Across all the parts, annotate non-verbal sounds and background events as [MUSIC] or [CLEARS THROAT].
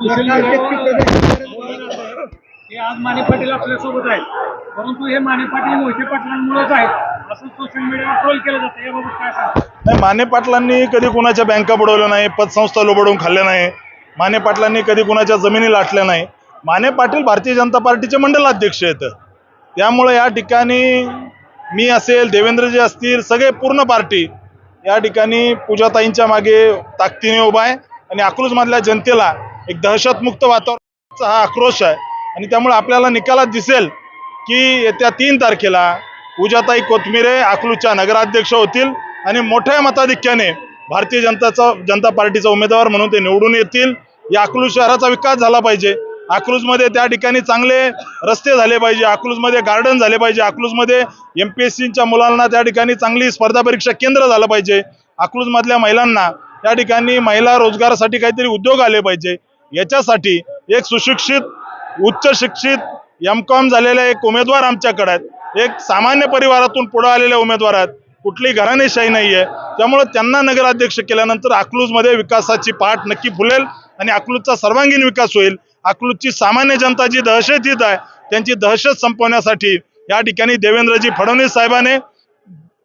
हे आज माने पाटील आपल्यासोबत आहेत. परंतु हे माने पाटील मोहिते पाटलांमुळेच आहेत. असं सोशल मीडियावर ट्रोल केलं जातं. याबाबत काय सांगता? नाही माने पाटलांनी कधी कुणाच्या बँका बुडवल्या नाही पतसंस्था लोबडवून खाल्ल्या नाही माने पाटलांनी कधी कुणाच्या जमिनी लाटल्या नाही. माने पाटील भारतीय जनता पार्टीचे मंडलाध्यक्ष आहेत. त्यामुळे या ठिकाणी मी असेल देवेंद्रजी असतील सगळे पूर्ण पार्टी या ठिकाणी पूजाताईंच्या मागे ताकदीने उभा आहे. आणि अकलूजमधल्या जनतेला एक दहशतमुक्त वातावरणाचा हा आक्रोश आहे. आणि त्यामुळे आपल्याला निकालात दिसेल की येत्या तीन तारखेला पूजाताई कोथमिरे अकलूजच्या नगराध्यक्ष होतील आणि मोठ्या मताधिक्याने भारतीय जनताचा जनता पार्टीचा उमेदवार म्हणून ते निवडून येतील. या अकलूज शहराचा विकास झाला पाहिजे. अकलूजमध्ये त्या ठिकाणी चांगले रस्ते झाले पाहिजे. अकलूजमध्ये गार्डन झाले पाहिजे. अकलूजमध्ये एम पी एस सीच्या मुलांना त्या ठिकाणी चांगली स्पर्धा परीक्षा केंद्र झालं पाहिजे. अकलूजमधल्या महिलांना त्या ठिकाणी महिला रोजगारासाठी काहीतरी उद्योग आले पाहिजे. याच्यासाठी एक सुशिक्षित उच्च शिक्षित एम कॉम झालेले एक उमेदवार आमच्याकडे आहेत. एक सामान्य परिवारातून पुढे आलेले उमेदवार आहेत. कुठली घराणेशाही नाही आहे त्यामुळे त्यांना नगराध्यक्ष केल्यानंतर अकलूजमध्ये विकासाची पाठ नक्की फुलेल आणि अकलूजचा सर्वांगीण विकास होईल. अकलूजची सामान्य जनता जी दहशत येत आहे त्यांची दहशत संपवण्यासाठी या ठिकाणी देवेंद्रजी फडणवीस साहेबाने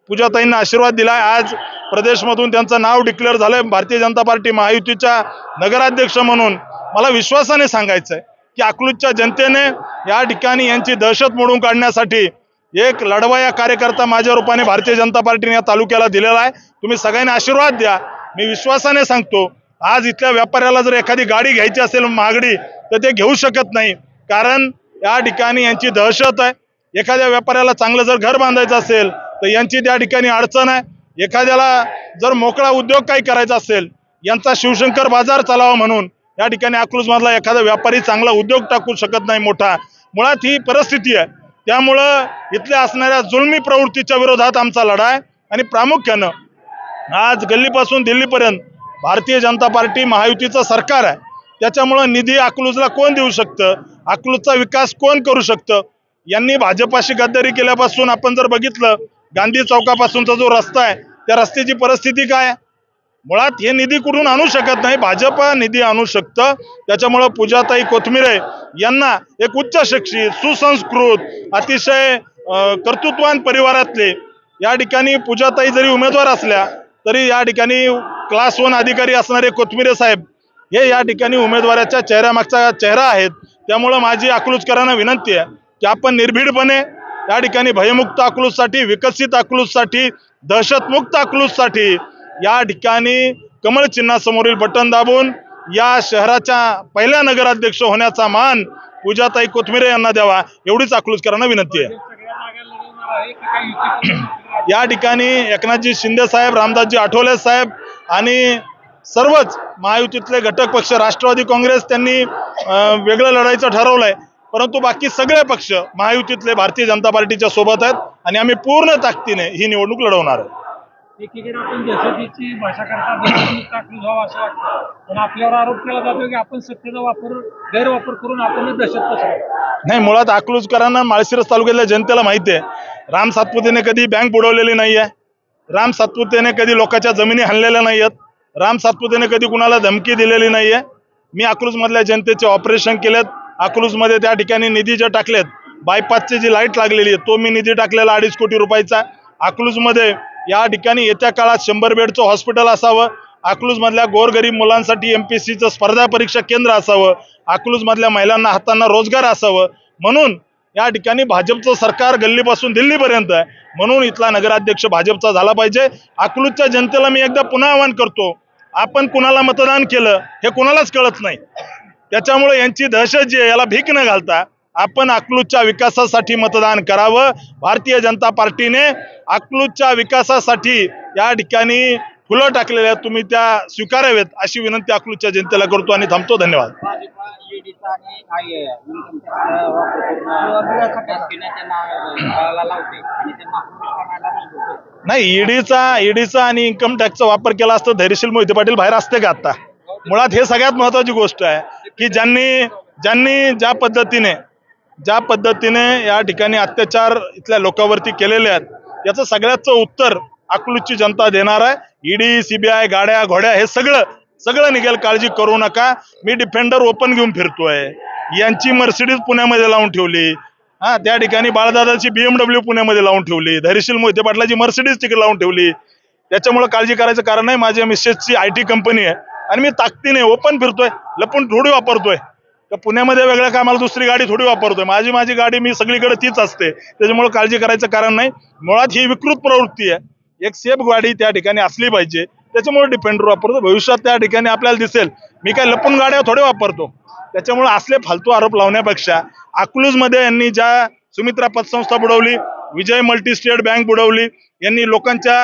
पूजाताईंना आशीर्वाद दिलाय. आज प्रदेशमधून त्यांचं नाव डिक्लेअर झालंय. भारतीय जनता पार्टी महायुतीच्या नगराध्यक्ष म्हणून. मला विश्वासाने सांगायचं आहे की अकलूजच्या जनतेने या ठिकाणी यांची दहशत मोडून काढण्यासाठी एक लढवाया कार्यकर्ता माझ्या रूपाने भारतीय जनता पार्टीने या तालुक्याला दिलेला आहे. तुम्ही सगळ्यांनी आशीर्वाद द्या. मी विश्वासाने सांगतो आज इथल्या व्यापाऱ्याला जर एखादी गाडी घ्यायची असेल महागडी तर ते घेऊ शकत नाही. कारण या ठिकाणी यांची दहशत आहे. एखाद्या व्यापाऱ्याला चांगलं जर घर बांधायचं असेल तर यांची त्या ठिकाणी अडचण आहे. एखाद्याला जर मोकळा उद्योग काही करायचा असेल यांचा शिवशंकर बाजार चालावा म्हणून या ठिकाणी अकलूजमधला एखादा व्यापारी चांगला उद्योग टाकू शकत नाही मोठा. मुळात ही परिस्थिती आहे. त्यामुळं इथल्या असणाऱ्या जुलमी प्रवृत्तीच्या विरोधात आमचा लढा आहे आणि प्रामुख्यानं आज गल्लीपासून दिल्लीपर्यंत भारतीय जनता पार्टी महायुतीचं सरकार आहे. त्याच्यामुळं निधी अकलूजला कोण देऊ शकतं? अकलूजचा विकास कोण करू शकतं? यांनी भाजपाशी गद्दारी केल्यापासून आपण जर बघितलं गांधी चौकापासूनचा जो रस्ता आहे त्या रस्त्याची परिस्थिती काय आहे? मुळात हे निधी कुठून आणू शकत नाही? भाजप निधी आणू शकतं. त्याच्यामुळं पूजाताई कोथमिरे यांना एक उच्च शिक्षित सुसंस्कृत अतिशय कर्तृत्वान परिवारातले या ठिकाणी पूजाताई जरी उमेदवार असल्या तरी या ठिकाणी क्लास वन अधिकारी असणारे कोथमिरे साहेब हे या ठिकाणी उमेदवाराच्या चेहऱ्यामागचा चेहरा आहेत. त्यामुळं माझी अकलूजकरांना विनंती आहे की आपण निर्भीडपणे या ठिकाणी भयमुक्त अकलूजसाठी विकसित अकलूजसाठी दहशतमुक्त अकलूजसाठी या ठिकाणी कमळ चिन्हासमोरील बटन दाबून या शहराच्या पहिल्या नगराध्यक्ष होण्याचा मान पूजाताई कोथमिरे यांना द्यावा एवढीच अकलूजकरांना विनंती आहे. [CLEARS THROAT] या ठिकाणी एकनाथजी शिंदे साहेब रामदासजी आठवले साहेब आणि सर्वच महायुतीतले घटक पक्ष राष्ट्रवादी काँग्रेस त्यांनी वेगळं लढायचं ठरवलंय. परंतु बाकी सगळे पक्ष महायुतीतले भारतीय जनता पार्टीच्या सोबत आहेत आणि आम्ही पूर्ण ताकदीने ही निवडणूक लढवणार आहे. एकीकडे आपण दहशतीची भाषा करता दहशतमुक्त व्हावं असं वाटतं. पण आपल्यावर आरोप केला जातो की आपण सत्तेचा वापर गैरवापर करून आपण दहशत पसरवतो नाही मुळात अकलूजकरांना माळशिरस तालुक्यातल्या जनतेला माहिती आहे. राम सातपुतेने कधी बँक बुडवलेली नाही आहे राम सातपुतेने कधी लोकांच्या जमिनी हाणलेल्या नाही आहेत राम सातपुतेने कधी कुणाला धमकी दिलेली नाही आहे मी अकलूजमधल्या जनतेचे ऑपरेशन केलेत. अकलूजमध्ये त्या ठिकाणी निधी जे टाकलेत बायपासची जी लाइट लागलेली आहे तो मी निधी टाकलेला अडीच कोटी रुपयाचा. अकलूजमध्ये या ठिकाणी येत्या काळात शंभर बेडचं हॉस्पिटल असावं अकलूजमधल्या गोरगरीब मुलांसाठी एम पी सीचं स्पर्धा परीक्षा केंद्र असावं अकलूजमधल्या महिलांना हातांना रोजगार असावं. म्हणून या ठिकाणी भाजपचं सरकार गल्लीपासून दिल्लीपर्यंत आहे. म्हणून इथला नगराध्यक्ष भाजपचा झाला पाहिजे. अकलूजच्या जनतेला मी एकदा पुन्हा आवाहन करतो आपण कुणाला मतदान केलं हे कुणालाच कळत नाही. त्याच्यामुळे यांची दहशत जी आहे याला भीक न घालता आपण अकलूजच्या विकासासाठी मतदान करावं. भारतीय जनता पार्टीने अकलूजच्या विकासासाठी या ठिकाणी फुलं टाकलेल्या तुम्ही त्या स्वीकाराव्यात अशी विनंती अकलूजच्या जनतेला करतो आणि थांबतो. धन्यवाद. नाही ईडीचा ईडीचा आणि इन्कम टॅक्सचा वापर केला असता धैर्यशील मोहिते पाटील बाहेर असते का आता? मुळात हे सगळ्यात महत्वाची गोष्ट आहे की ज्यांनी ज्यांनी ज्या पद्धतीने ज्या पद्धतीने या ठिकाणी अत्याचार इथल्या लोकांवरती केलेले आहेत याचं सगळ्याचं उत्तर अकलूजची जनता देणार आहे. ईडी सीबीआय गाड्या घोड्या हे सगळं सगळं निघेल काळजी करू नका. मी डिफेंडर ओपन घेऊन फिरतोय. यांची मर्सिडीज पुण्यामध्ये लावून ठेवली. हा त्या ठिकाणी बाळदादाची बीएमडब्ल्यू पुण्यामध्ये लावून ठेवली. धैर्यशील मोहिते पाटलाची मर्सिडीज तिकडे लावून ठेवली. त्याच्यामुळे काळजी करायचं कारण नाही. माझ्या मिसेसची आय टी कंपनी आहे. आणि मी ताकदीने ओपन फिरतोय. लपून थोडी वापरतोय. तर पुण्यामध्ये वेगळ्या कामाला दुसरी गाडी थोडी वापरतोय. माझी माझी गाडी मी सगळीकडे तीच असते. त्याच्यामुळे काळजी करायचं कारण नाही. मुळात ही विकृत प्रवृत्ती आहे. एक सेफ गाडी त्या ठिकाणी असली पाहिजे. त्याच्यामुळे डिफेंडर वापरतो. भविष्यात त्या ठिकाणी आपल्याला दिसेल. मी काय लपून गाड्या थोडे वापरतो. त्याच्यामुळे असले फालतू आरोप लावण्यापेक्षा अकलूजमध्ये यांनी ज्या सुमित्रा पतसंस्था बुडवली विजय मल्टी स्टेट बँक बुडवली यांनी लोकांच्या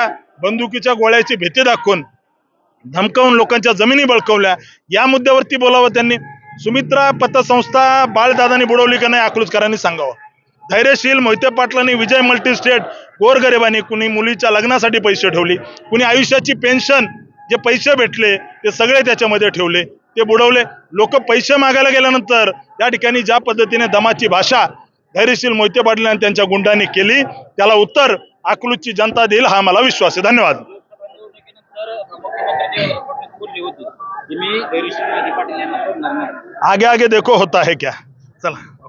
बंदुकीच्या गोळ्याची भीती दाखवून धमकावून लोकांच्या जमिनी बळकवल्या या मुद्द्यावरती बोलावं त्यांनी. सुमित्रा पतसंस्था बाळदादांनी बुडवली का नाही अकलूजकरांनी सांगावं. धैर्यशील मोहिते पाटलांनी विजय मल्टी स्टेट गोरगरिबांनी कुणी मुलीच्या लग्नासाठी पैसे ठेवली कुणी आयुष्याची पेन्शन जे पैसे भेटले ते सगळे त्याच्यामध्ये ठेवले ते बुडवले. लोक पैसे मागायला गेल्यानंतर या ठिकाणी ज्या पद्धतीने दमाची भाषा धैर्यशील मोहिते पाटील आणि त्यांच्या गुंडांनी केली त्याला उत्तर अकलूजची जनता देईल हा मला विश्वास आहे. धन्यवाद. बोलली होती. की मी पाटील यांना सोडणार नाही. आगे आगे देखो होता है क्या? चला.